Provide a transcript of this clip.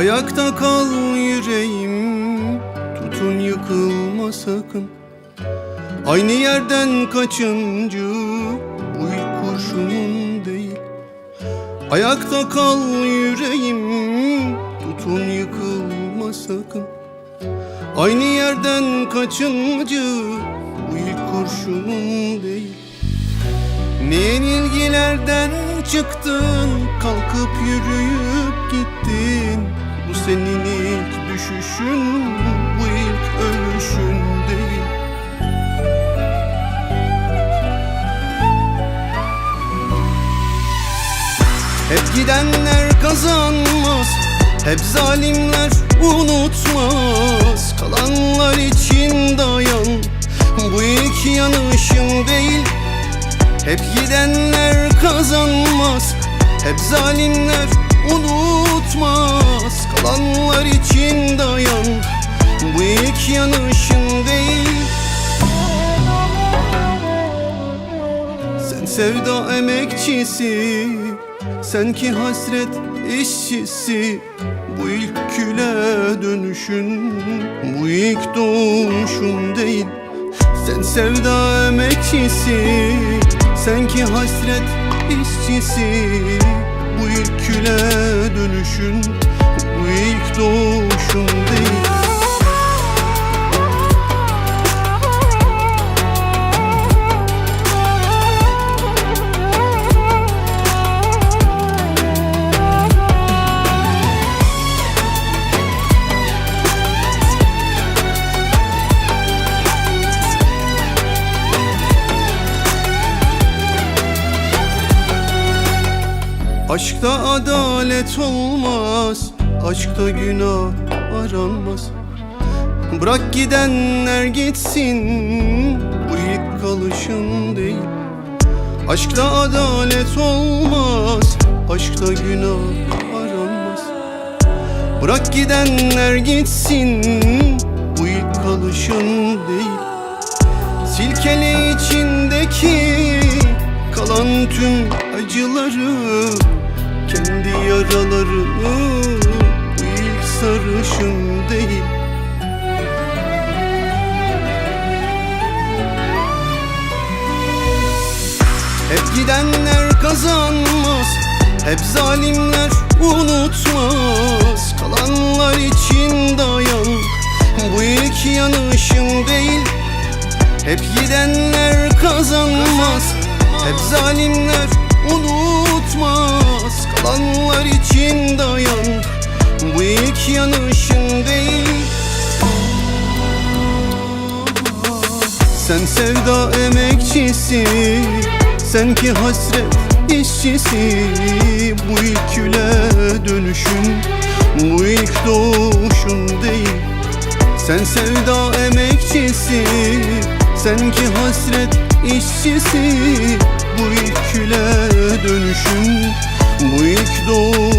Ayakta kal yüreğim Tutun yıkılma sakın. Aynı yerden kaçıncı Bu ilk kurşunun değil. Ayakta kal yüreğim Tutun yıkılma sakın. Aynı yerden kaçıncı Bu ilk kurşunun değil. Ne yenilgilerden çıktın Kalkıp yürüyüp gittin Bu senin ilk düşüşün Bu ilk ölüşün değil. Hep gidenler kazanmaz Hep zalimler unutmaz. Kalanlar için dayan Bu ilk yanışın değil. Hep gidenler kazanmaz Hep zalimler unutmaz Kalanlar için dayan. Bu ilk yanışın değil. Sen sevda emekçisi Sen ki hasret işçisi. Bu ilk küle dönüşün Bu ilk doğuşun değil. Sen sevda emekçisi Sen ki hasret işçisi Bu ilk küle dönüşün Bu ilk doğuşun değil Aşkta adalet olmaz Aşkta günah aranmaz. Bırak gidenler gitsin Bu ilk kalışın değil. Aşkta adalet olmaz Aşkta günah aranmaz. Bırak gidenler gitsin Bu ilk kalışın değil. Silkele içindeki kalan tüm acıları Kendi yaralarını bu ilk sarışın değil. Hep gidenler kazanmaz Hep zalimler unutmaz. Kalanlar için dayan Bu ilk yanışın değil. Hep gidenler kazanmaz Hep zalimler unutmaz Kalanlar için dayan Bu ilk yanışın değil. Sen sevda emekçisi Sen ki hasret işçisi. Bu ilk küle dönüşün Bu ilk doğuşun değil. Sen sevda emekçisi Sen ki hasret işçisi. Bu ilk küle dönüşün Bu ilk doğuşun değil